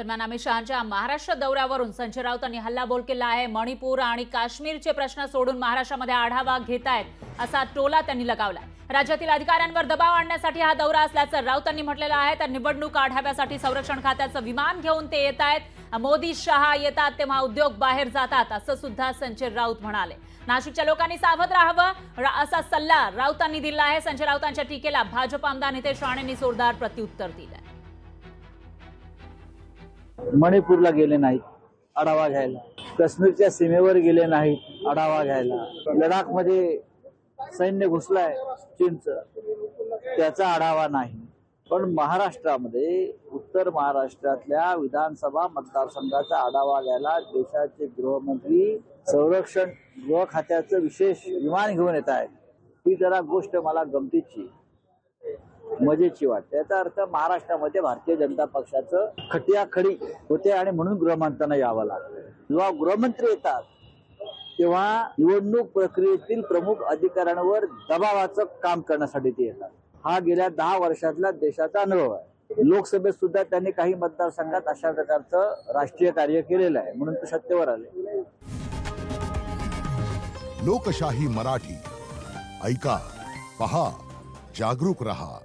दरम्यान अमित शहांच्या महाराष्ट्र दौऱ्यावरून संजय राऊतांनी हल्लाबोल केला आहे. मणिपूर आणि काश्मीरचे प्रश्न सोडून महाराष्ट्रामध्ये आढावा घेतायत असा टोला त्यांनी लगावलाय. राज्यातील अधिकाऱ्यांवर दबाव आणण्यासाठी हा दौरा असल्याचं राऊतांनी म्हटलेलं आहे. तर निवडणूक आढाव्यासाठी संरक्षण खात्याचं विमान घेऊन ते येत आहेत मोदी शहा येतात तेव्हा उद्योग बाहेर जातात असं सुद्धा संजय राऊत म्हणाले. नाशिकच्या लोकांनी सावध राहावं असा सल्ला राऊतांनी दिला आहे. संजय राऊतांच्या टीकेला भाजप आमदार नितेश राणेंनी जोरदार प्रत्युत्तर दिलंय. मणिपूरला गेले नाहीत आढावा घ्यायला. काश्मीरच्या सीमेवर गेले नाहीत आढावा घ्यायला. लडाखमध्ये सैन्य घुसलाय चीनचं. त्याचा आढावा नाही. पण महाराष्ट्रामध्ये उत्तर महाराष्ट्रातल्या विधानसभा मतदारसंघाचा आढावा घ्यायला देशाचे गृहमंत्री संरक्षण गृह खात्याचं विशेष विमान घेऊन येत आहेत. ही जरा गोष्ट मला गमतीची. मजेची वाटते. याचा अर्थ महाराष्ट्रामध्ये भारतीय जनता पक्षाचं खटियाखडी होते आणि म्हणून गृहमंत्र्यांना यावं लागतं. जेव्हा गृहमंत्री येतात तेव्हा निवडणूक प्रक्रियेतील प्रमुख अधिकाऱ्यांवर दबावाचं काम करण्यासाठी ते येतात. हा गेल्या दहा वर्षातला देशाचा अनुभव आहे. लोकसभेत सुद्धा त्यांनी काही मतदारसंघात अशा प्रकारचं राष्ट्रीय कार्य केलेलं आहे म्हणून ते सत्तेवर आले. लोकशाही मराठी. ऐका पहा जागरूक रहा.